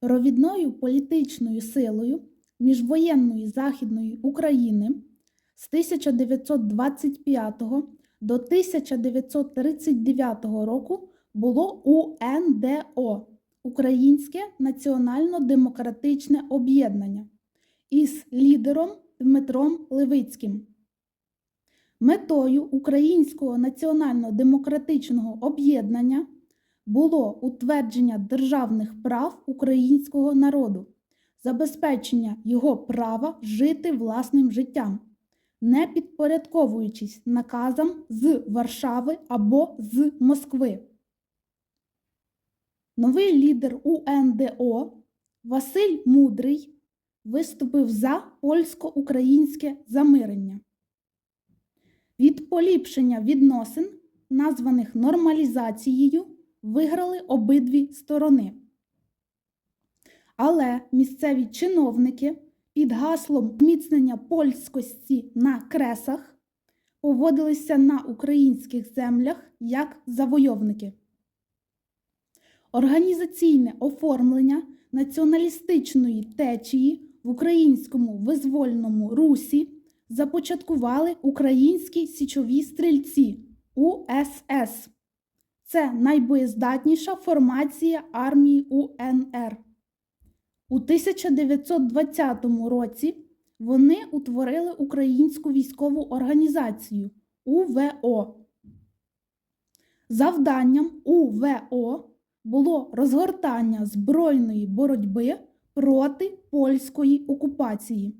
Провідною політичною силою міжвоєнної Західної України з 1925 до 1939 року було УНДО Українське національно-демократичне об'єднання із лідером Дмитром Левицьким. Метою Українського національно-демократичного об'єднання було утвердження державних прав українського народу, забезпечення його права жити власним життям, не підпорядковуючись наказам з Варшави або з Москви. Новий лідер УНДО Василь Мудрий виступив за польсько-українське замирення. Від поліпшення відносин, названих нормалізацією, виграли обидві сторони. Але місцеві чиновники під гаслом зміцнення польськості на кресах поводилися на українських землях як завойовники. Організаційне оформлення націоналістичної течії в українському визвольному русі започаткували українські січові стрільці УСС. Це найбоєздатніша формація армії УНР. У 1920 році вони утворили Українську військову організацію УВО. Завданням УВО було розгортання збройної боротьби проти польської окупації.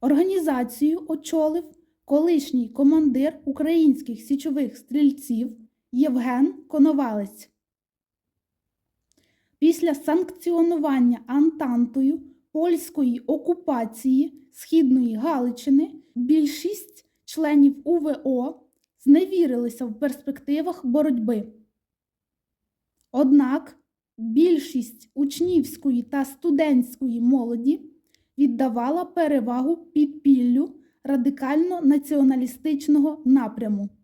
Організацію очолив колишній командир українських січових стрільців Євген Коновалець. Після санкціонування Антантою польської окупації Східної Галичини більшість членів УВО зневірилися в перспективах боротьби. Однак більшість учнівської та студентської молоді віддавала перевагу підпіллю радикально-націоналістичного напряму.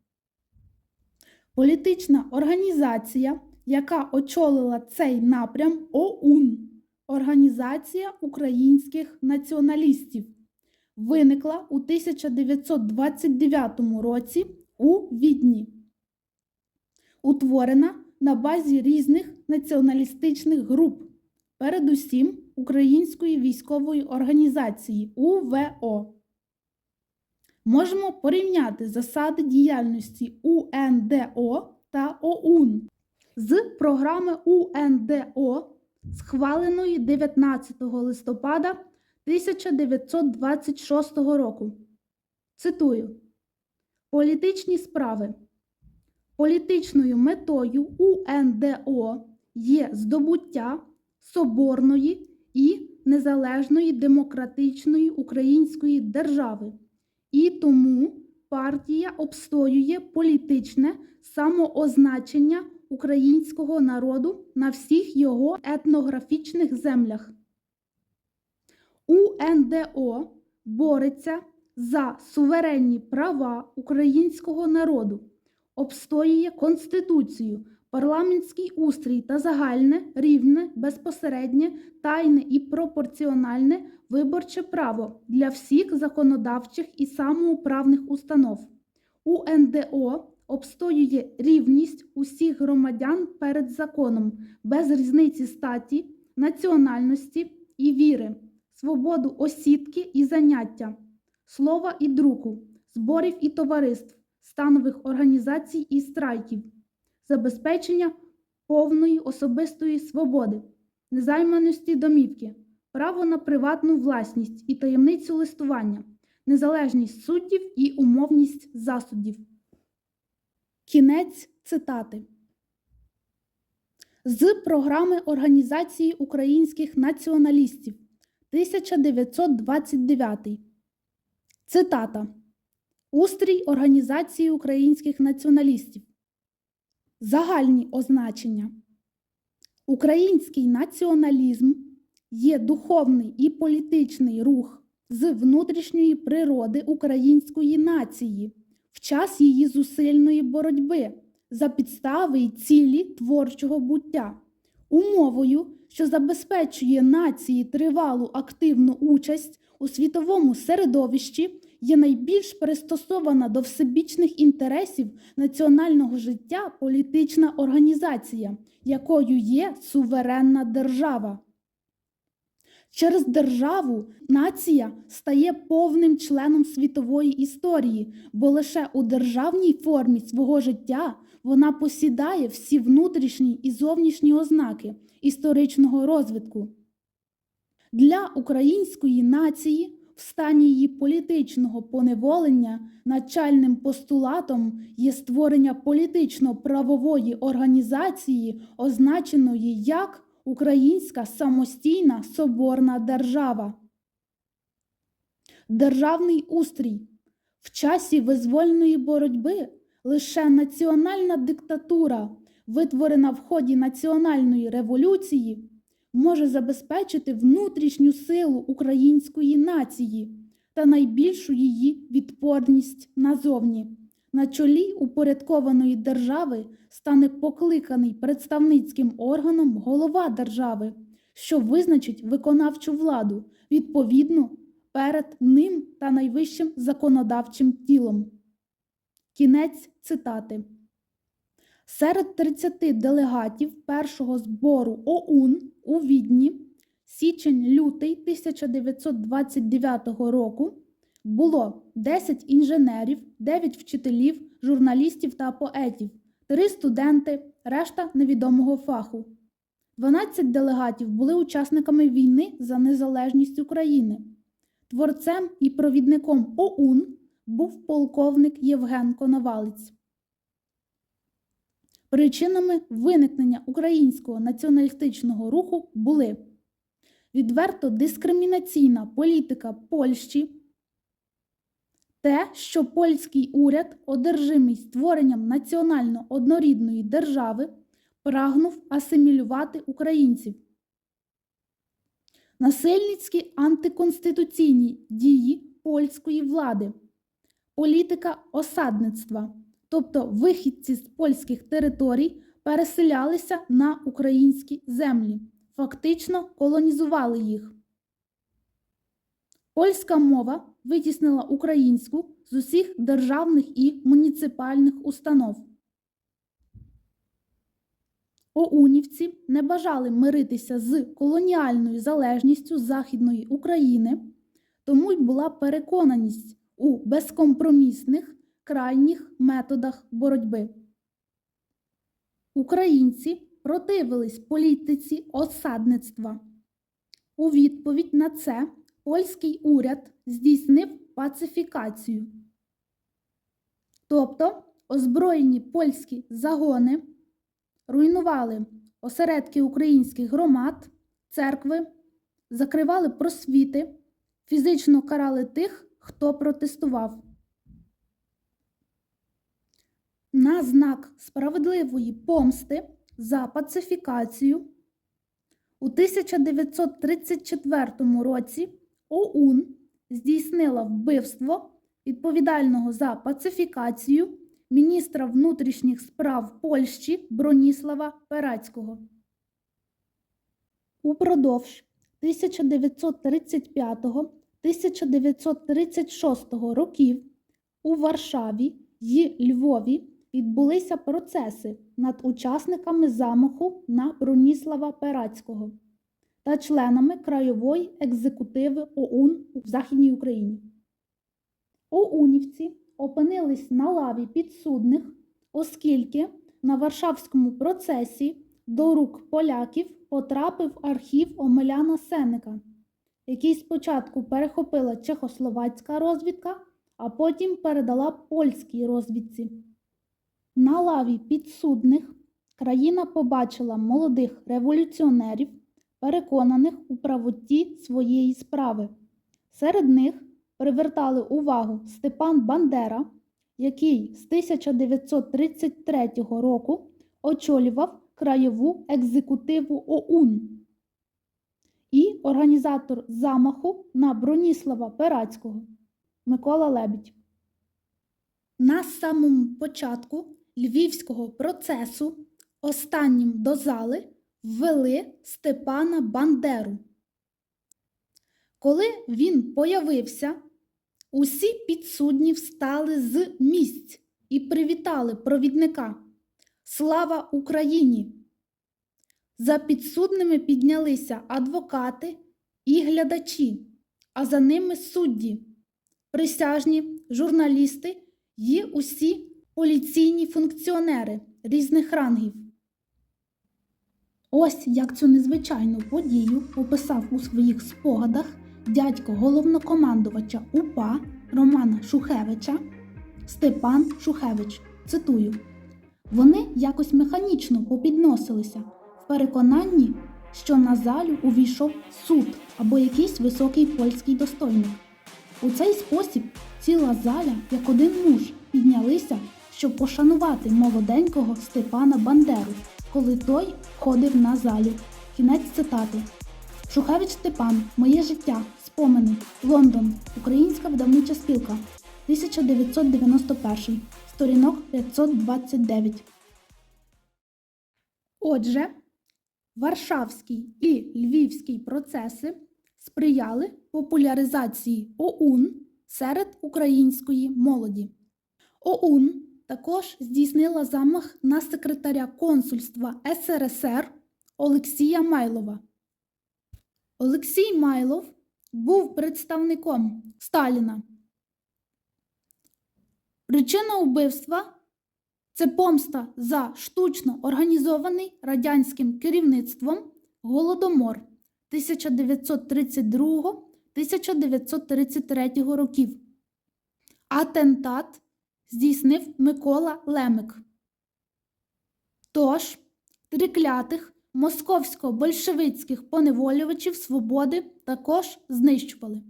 Політична організація, яка очолила цей напрям ОУН Організація українських націоналістів, виникла у 1929 році у Відні. Утворена на базі різних націоналістичних груп, передусім Української військової організації УВО. Можемо порівняти засади діяльності УНДО та ОУН з програми УНДО, схваленої 19 листопада 1926 року. Цитую: Політичні справи. Політичною метою УНДО є здобуття соборної і незалежної демократичної української держави. І тому партія обстоює політичне самоозначення українського народу на всіх його етнографічних землях. УНДО бореться за суверенні права українського народу, обстоює Конституцію, парламентський устрій та загальне, рівне, безпосереднє, тайне і пропорціональне виборче право для всіх законодавчих і самоуправних установ. УНДО обстоює рівність усіх громадян перед законом без різниці статі, національності і віри, свободу осідки і заняття, слова і друку, зборів і товариств, станових організацій і страйків, забезпечення повної особистої свободи, незайманості домівки, право на приватну власність і таємницю листування, незалежність суддів і умовність засудів. Кінець цитати. З програми Організації українських націоналістів 1929. Цитата. Устрій Організації українських націоналістів. Загальні означення. Український націоналізм є духовний і політичний рух з внутрішньої природи української нації в час її зусильної боротьби за підстави й цілі творчого буття, умовою, що забезпечує нації тривалу активну участь у світовому середовищі, є найбільш пристосована до всебічних інтересів національного життя політична організація, якою є суверенна держава. Через державу нація стає повним членом світової історії, бо лише у державній формі свого життя вона посідає всі внутрішні і зовнішні ознаки історичного розвитку. Для української нації в стані її політичного поневолення начальним постулатом є створення політично-правової організації, означеної як Українська самостійна соборна держава. Державний устрій в часі визвольної боротьби лише національна диктатура, витворена в ході національної революції, може забезпечити внутрішню силу української нації та найбільшу її відпорність назовні. На чолі упорядкованої держави стане покликаний представницьким органом голова держави, що визначить виконавчу владу відповідно перед ним та найвищим законодавчим тілом. Кінець цитати. Серед 30 делегатів першого збору ОУН у Відні січень-лютий 1929 року було 10 інженерів, 9 вчителів, журналістів та поетів, 3 студенти, решта невідомого фаху. 12 делегатів були учасниками війни за незалежність України. Творцем і провідником ОУН був полковник Євген Коновалець. Причинами виникнення українського націоналістичного руху були відверто дискримінаційна політика Польщі, те, що польський уряд, одержимий створенням національно однорідної держави, прагнув асимілювати українців. Насильницькі антиконституційні дії польської влади, політика осадництва, тобто вихідці з польських територій переселялися на українські землі, фактично колонізували їх. Польська мова витіснила українську з усіх державних і муніципальних установ. Оунівці не бажали миритися з колоніальною залежністю Західної України, тому й була переконаність у безкомпромісних крайніх методах боротьби. Українці противились політиці осадництва. У відповідь на це польський уряд здійснив пацифікацію. Тобто озброєні польські загони руйнували осередки українських громад, церкви, закривали просвіти, фізично карали тих, хто протестував. На знак справедливої помсти за пацифікацію у 1934 році ОУН здійснила вбивство відповідального за пацифікацію міністра внутрішніх справ Польщі Броніслава Перацького. Упродовж 1935-1936 років у Варшаві й Львові відбулися процеси над учасниками замаху на Броніслава Перацького та членами краєвої екзекутиви ОУН у Західній Україні. ОУНівці опинились на лаві підсудних, оскільки на Варшавському процесі до рук поляків потрапив архів Омеляна Сеника, який спочатку перехопила чехословацька розвідка, а потім передала польській розвідці. На лаві підсудних країна побачила молодих революціонерів, переконаних у правоті своєї справи. Серед них привертали увагу Степан Бандера, який з 1933 року очолював краєву екзекутиву ОУН, і організатор замаху на Броніслава Перацького Микола Лебідь. На самому початку львівського процесу останнім до зали ввели Степана Бандеру. Коли він появився, усі підсудні встали з місць і привітали провідника. Слава Україні! За підсудними піднялися адвокати і глядачі, а за ними судді, присяжні, журналісти і усі поліційні функціонери різних рангів. Ось як цю незвичайну подію описав у своїх спогадах дядько головнокомандувача УПА Романа Шухевича Степан Шухевич. Цитую: вони якось механічно попідносилися в переконанні, що на залю увійшов суд або якийсь високий польський достойник. У цей спосіб ціла заля, як один муж, піднялися, щоб пошанувати молоденького Степана Бандеру, коли той входив на залю. Кінець цитати. Шухевич Степан, Моє життя, спомини, Лондон, Українська видавнича спілка, 1991, сторінок 529. Отже, Варшавський і Львівський процеси сприяли популяризації ОУН серед української молоді. ОУН також здійснила замах на секретаря консульства СРСР Олексія Майлова. Олексій Майлов був представником Сталіна. Причина вбивства це помста за штучно організований радянським керівництвом Голодомор 1932-1933 років. Атентат здійснив Микола Лемик. Тож, триклятих московсько-большевицьких поневолювачів свободи також знищували.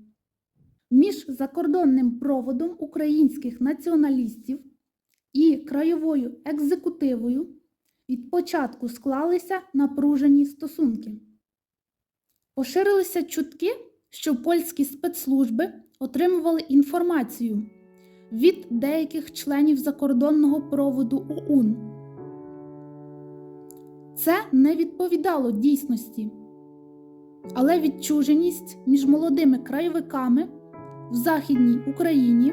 Між закордонним проводом українських націоналістів і краєвою екзекутивою від початку склалися напружені стосунки. Поширилися чутки, що польські спецслужби отримували інформацію від деяких членів закордонного проводу ОУН. Це не відповідало дійсності, але відчуженість між молодими краєвиками в Західній Україні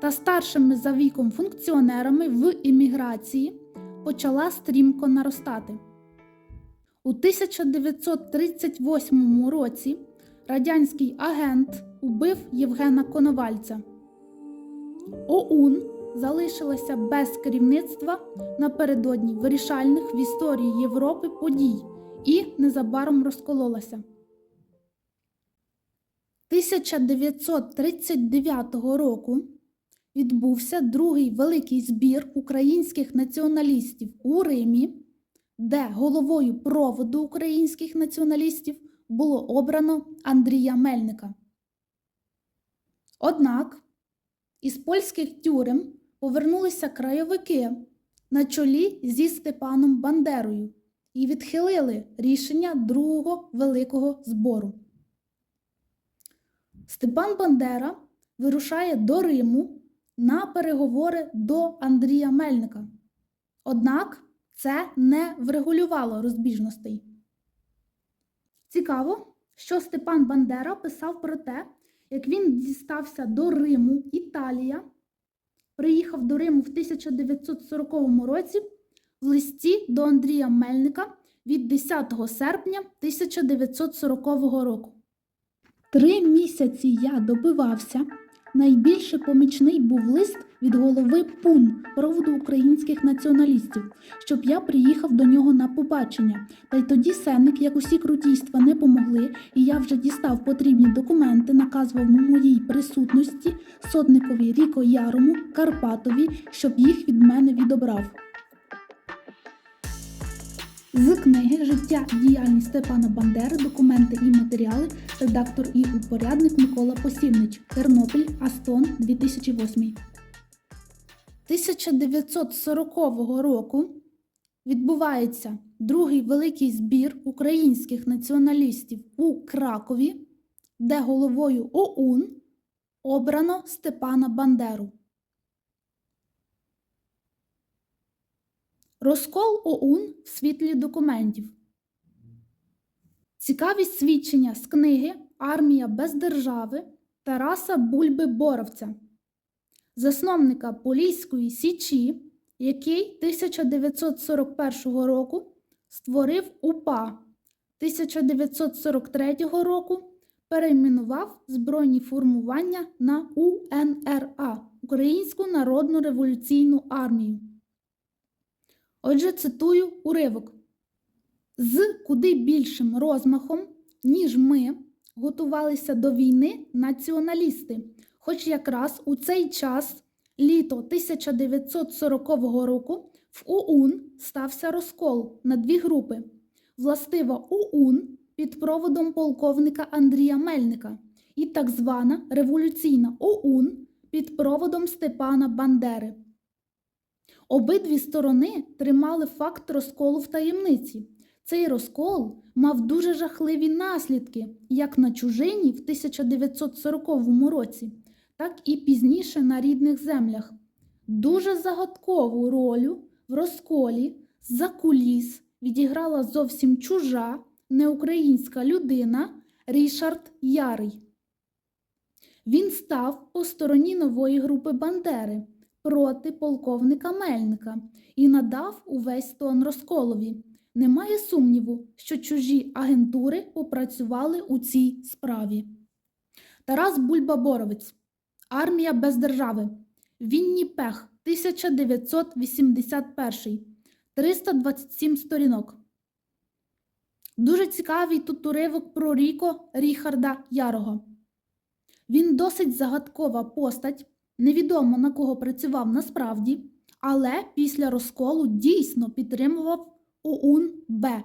та старшими за віком функціонерами в імміграції почала стрімко наростати. У 1938 році радянський агент убив Євгена Коновальця. ОУН залишилася без керівництва напередодні вирішальних в історії Європи подій і незабаром розкололася. 1939 року відбувся другий великий збір українських націоналістів у Римі, де головою проводу українських націоналістів було обрано Андрія Мельника. Однак із польських тюрем повернулися краєвики на чолі зі Степаном Бандерою і відхилили рішення другого великого збору. Степан Бандера вирушає до Риму на переговори до Андрія Мельника. Однак це не врегулювало розбіжностей. Цікаво, що Степан Бандера писав про те, як він дістався до Риму, Італія, приїхав до Риму в 1940 році в листі до Андрія Мельника від 10 серпня 1940 року. Три місяці я добивався. Найбільше помічний був лист від голови ПУН проводу українських націоналістів, щоб я приїхав до нього на побачення. Та й тоді сенник, як усі крутійства, не помогли, і я вже дістав потрібні документи, наказував моїй присутності сотникові Ріко Ярому Карпатові, щоб їх від мене відобрав. З книги Життя і діяльність Степана Бандери, документи і матеріали, редактор і упорядник Микола Посівнич, Тернопіль, Астон, 2008. 1940 року відбувається другий великий збір українських націоналістів у Кракові, де головою ОУН обрано Степана Бандеру. Розкол ОУН в світлі документів. Цікаві свідчення з книги Армія без держави Тараса Бульби Боровця, засновника Поліської Січі, який 1941 року створив УПА, 1943 року перейменував збройні формування на УНРА Українську Народну революційну армію. Отже, цитую уривок. З куди більшим розмахом, ніж ми, готувалися до війни націоналісти, хоч якраз у цей час, літо 1940 року, в ОУН стався розкол на дві групи. Властива ОУН під проводом полковника Андрія Мельника і так звана революційна ОУН під проводом Степана Бандери. Обидві сторони тримали факт розколу в таємниці. Цей розкол мав дуже жахливі наслідки як на чужині в 1940 році, так і пізніше на рідних землях. Дуже загадкову роль в розколі за куліс відіграла зовсім чужа неукраїнська людина Рішард Ярий. Він став по стороні нової групи Бандери проти полковника Мельника і надав увесь тон розколові. Немає сумніву, що чужі агентури попрацювали у цій справі. Тарас Бульба-Боровець. Армія без держави. Вінніпех 1981. 327 сторінок. Дуже цікавий тут уривок про Ріко Ріхарда Ярого. Він досить загадкова постать, невідомо на кого працював насправді, але після розколу дійсно підтримував ОУН-Б.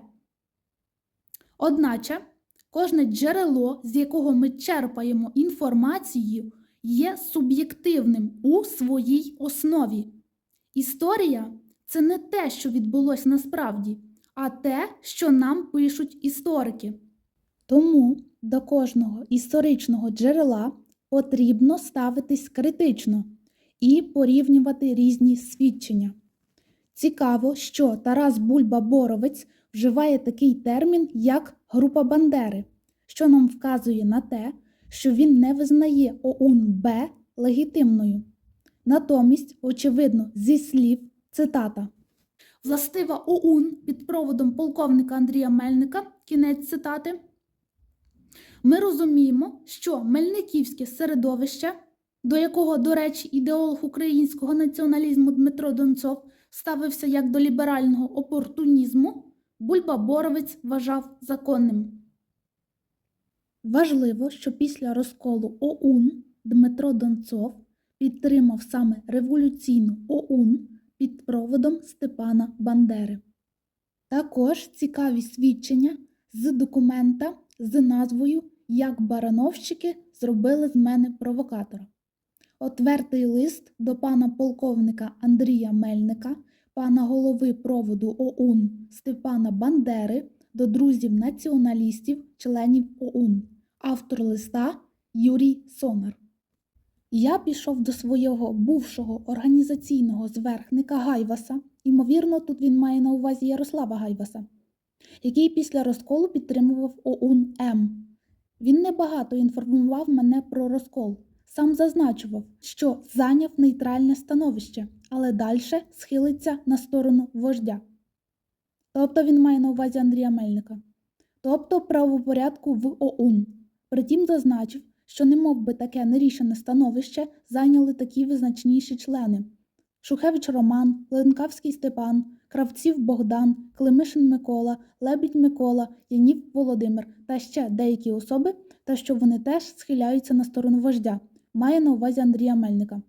Одначе, кожне джерело, з якого ми черпаємо інформацію, є суб'єктивним у своїй основі. Історія це не те, що відбулося насправді, а те, що нам пишуть історики. Тому до кожного історичного джерела потрібно ставитись критично і порівнювати різні свідчення. Цікаво, що Тарас Бульба-Боровець вживає такий термін, як група Бандери, що нам вказує на те, що він не визнає ОУН-Б легітимною. Натомість, очевидно, зі слів цитата. Властива ОУН під проводом полковника Андрія Мельника, кінець цитати. Ми розуміємо, що Мельниківське середовище, до якого, до речі, ідеолог українського націоналізму Дмитро Донцов ставився як до ліберального опортунізму, Бульба Боровець вважав законним. Важливо, що після розколу ОУН Дмитро Донцов підтримав саме революційну ОУН під проводом Степана Бандери. Також цікаві свідчення з документа з назвою Як барановщики зробили з мене провокатора. Отвертий лист до пана полковника Андрія Мельника, пана голови проводу ОУН Степана Бандери до друзів націоналістів, членів ОУН. Автор листа Юрій Сомер. Я пішов до свого бувшого організаційного зверхника Гайваса, ймовірно, тут він має на увазі Ярослава Гайваса, який після розколу підтримував ОУН М. Він небагато інформував мене про розкол, сам зазначував, що зайняв нейтральне становище, але далі схилиться на сторону вождя. Тобто він має на увазі Андрія Мельника, тобто правопорядку в ОУН. Притім зазначив, що немов би таке нерішене становище зайняли такі визначніші члени: Шухевич Роман, Ленкавський Степан, Кравців Богдан, Климишин Микола, Лебідь Микола, Янів Володимир та ще деякі особи, та що вони теж схиляються на сторону вождя, має на увазі Андрія Мельника.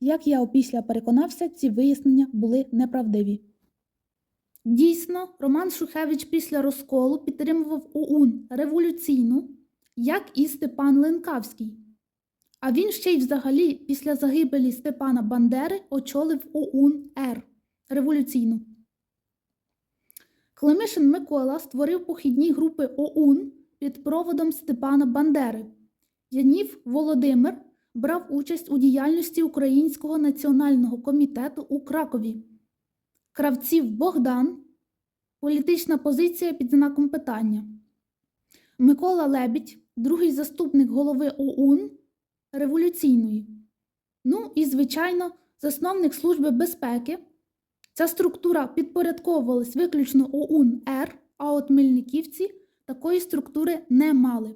Як я опісля переконався, ці вияснення були неправдиві. Дійсно, Роман Шухевич після розколу підтримував ОУН революційну, як і Степан Ленкавський. А він ще й взагалі після загибелі Степана Бандери очолив ОУН-Р революційну. Климишин Микола створив похідні групи ОУН під проводом Степана Бандери. Янів Володимир брав участь у діяльності Українського національного комітету у Кракові. Кравців Богдан. Політична позиція під знаком питання. Микола Лебідь, другий заступник голови ОУН революційної. Ну і, звичайно, засновник Служби безпеки. Ця структура підпорядковувалась виключно ОУН Р, а от Мельниківці такої структури не мали.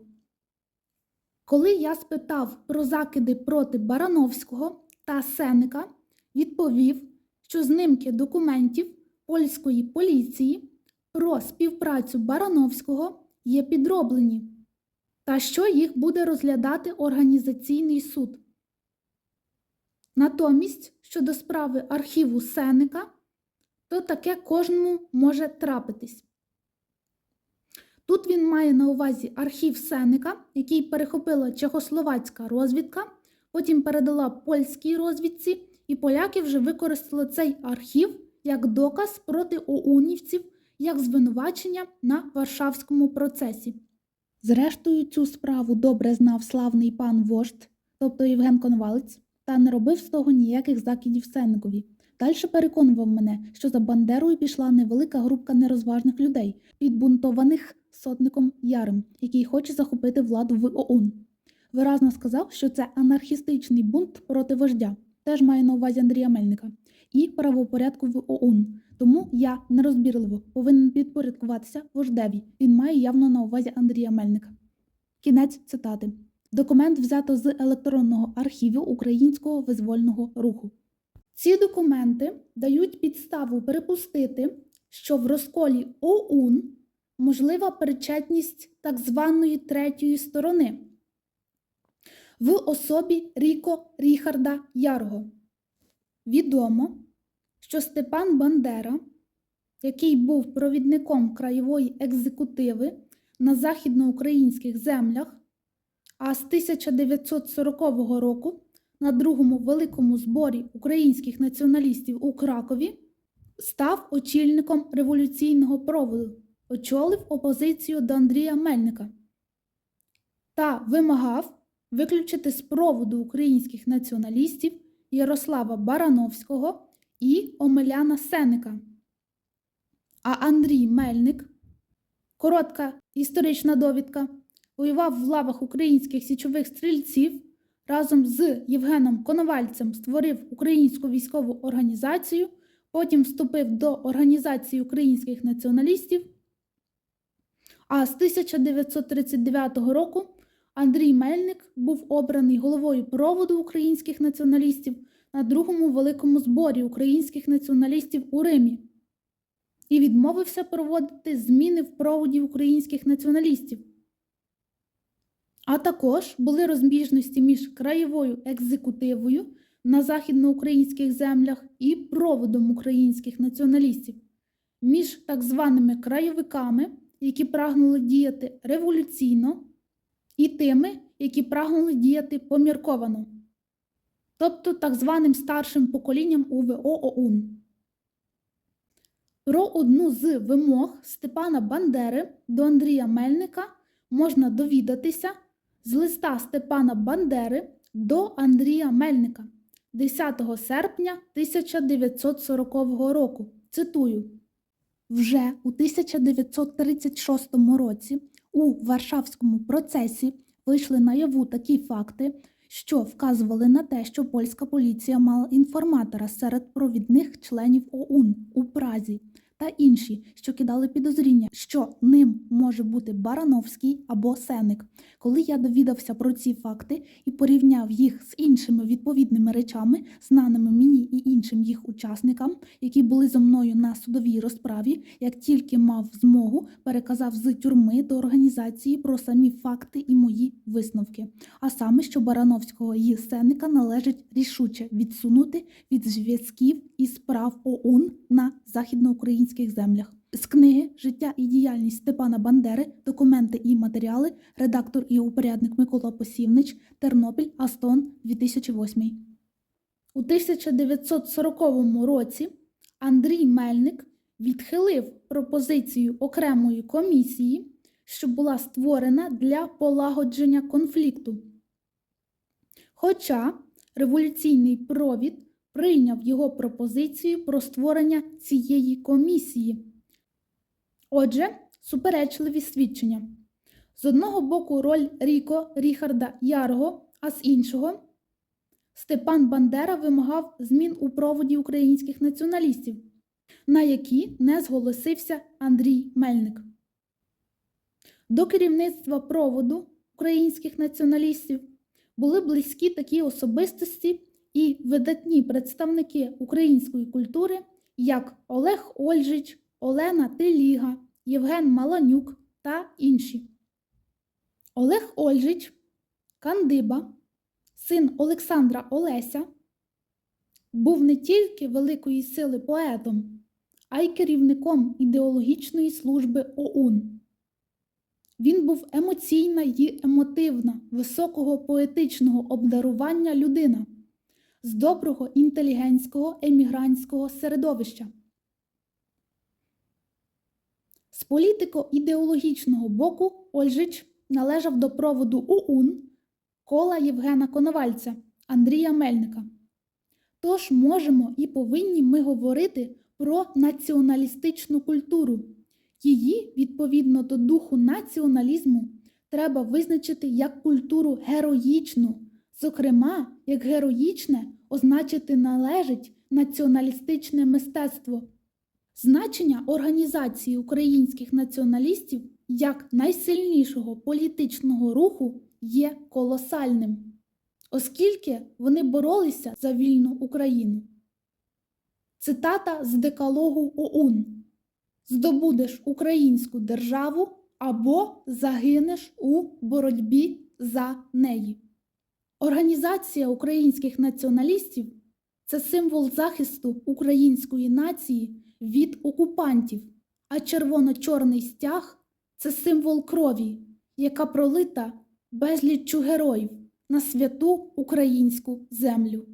Коли я спитав про закиди проти Барановського та Сеника, відповів, що знимки документів польської поліції про співпрацю Барановського є підроблені, та що їх буде розглядати організаційний суд. Натомість, щодо справи архіву Сеника, то таке кожному може трапитись. Тут він має на увазі архів Сеника, який перехопила чехословацька розвідка, потім передала польській розвідці, і поляки вже використали цей архів як доказ проти оунівців, як звинувачення на Варшавському процесі. Зрештою, цю справу добре знав славний пан вождь, тобто Євген Коновалець, та не робив з того ніяких закидів Сенникові. Далі переконував мене, що за Бандерою пішла невелика групка нерозважних людей, підбунтованих сотником Ярем, який хоче захопити владу в ОУН. Виразно сказав, що це анархістичний бунт проти вождя, теж має на увазі Андрія Мельника, і правопорядку в ОУН. Тому я нерозбірливо повинен підпорядкуватися вождеві. Він має явно на увазі Андрія Мельника. Кінець цитати. Документ взято з електронного архіву Українського визвольного руху. Ці документи дають підставу припустити, що в розколі ОУН можлива причетність так званої третьої сторони в особі Ріко Ріхарда Ярго. Відомо, що Степан Бандера, який був провідником краєвої екзекутиви на західноукраїнських землях, а з 1940 року на другому великому зборі українських націоналістів у Кракові став очільником революційного проводу, очолив опозицію до Андрія Мельника та вимагав виключити з проводу українських націоналістів Ярослава Барановського і Омеляна Сеника. А Андрій Мельник, коротка історична довідка, воював в лавах українських січових стрільців разом з Євгеном Коновальцем створив українську військову організацію, потім вступив до Організації українських націоналістів. А з 1939 року Андрій Мельник був обраний головою проводу українських націоналістів на другому великому зборі українських націоналістів у Римі і відмовився проводити зміни в проводі українських націоналістів. А також були розбіжності між краєвою екзекутивою на західноукраїнських землях і проводом українських націоналістів, між так званими краєвиками, які прагнули діяти революційно, і тими, які прагнули діяти помірковано, тобто так званим старшим поколінням УВО ОУН. Про одну з вимог Степана Бандери до Андрія Мельника можна довідатися з листа Степана Бандери до Андрія Мельника 10 серпня 1940 року. Цитую: Вже у 1936 році у Варшавському процесі вийшли наяву такі факти, що вказували на те, що польська поліція мала інформатора серед провідних членів ОУН у Празі та інші, що кидали підозріння, що ним може бути Барановський або Сеник. Коли я довідався про ці факти і порівняв їх з іншими відповідними речами, знаними мені і іншим їх учасникам, які були зо мною на судовій розправі, як тільки мав змогу, переказав з тюрми до організації про самі факти і мої висновки. А саме, що Барановського і Сеника належить рішуче відсунути від зв'язків і справ ОУН на західноукраїнських землях. З книги Життя і діяльність Степана Бандери, документи і матеріали, редактор і упорядник Микола Посівнич, Тернопіль, Астон, 2008. У 1940 році Андрій Мельник відхилив пропозицію окремої комісії, що була створена для полагодження конфлікту. Хоча революційний провід прийняв його пропозицію про створення цієї комісії. Отже, суперечливі свідчення. З одного боку роль Ріко Ріхарда Ярго, а з іншого Степан Бандера вимагав змін у проводі українських націоналістів, на які не зголосився Андрій Мельник. До керівництва проводу українських націоналістів були близькі такі особистості і видатні представники української культури, як Олег Ольжич, Олена Теліга, Євген Маланюк та інші. Олег Ольжич, Кандиба, син Олександра Олеся, був не тільки великої сили поетом, а й керівником ідеологічної служби ОУН. Він був емоційна й емотивна, високого поетичного обдарування людина з доброго інтелігентського емігрантського середовища. З політико-ідеологічного боку Ольжич належав до проводу УУН кола Євгена Коновальця, Андрія Мельника. Тож можемо і повинні ми говорити про націоналістичну культуру. Її, відповідно до духу націоналізму, треба визначити як культуру героїчну. Зокрема, як героїчне означити належить націоналістичне мистецтво. Значення організації українських націоналістів як найсильнішого політичного руху є колосальним, оскільки вони боролися за вільну Україну. Цитата з декалогу ОУН Здобудеш українську державу або загинеш у боротьбі за неї. Організація українських націоналістів це символ захисту української нації від окупантів, а червоно-чорний стяг це символ крові, яка пролита безліччю героїв на святу українську землю.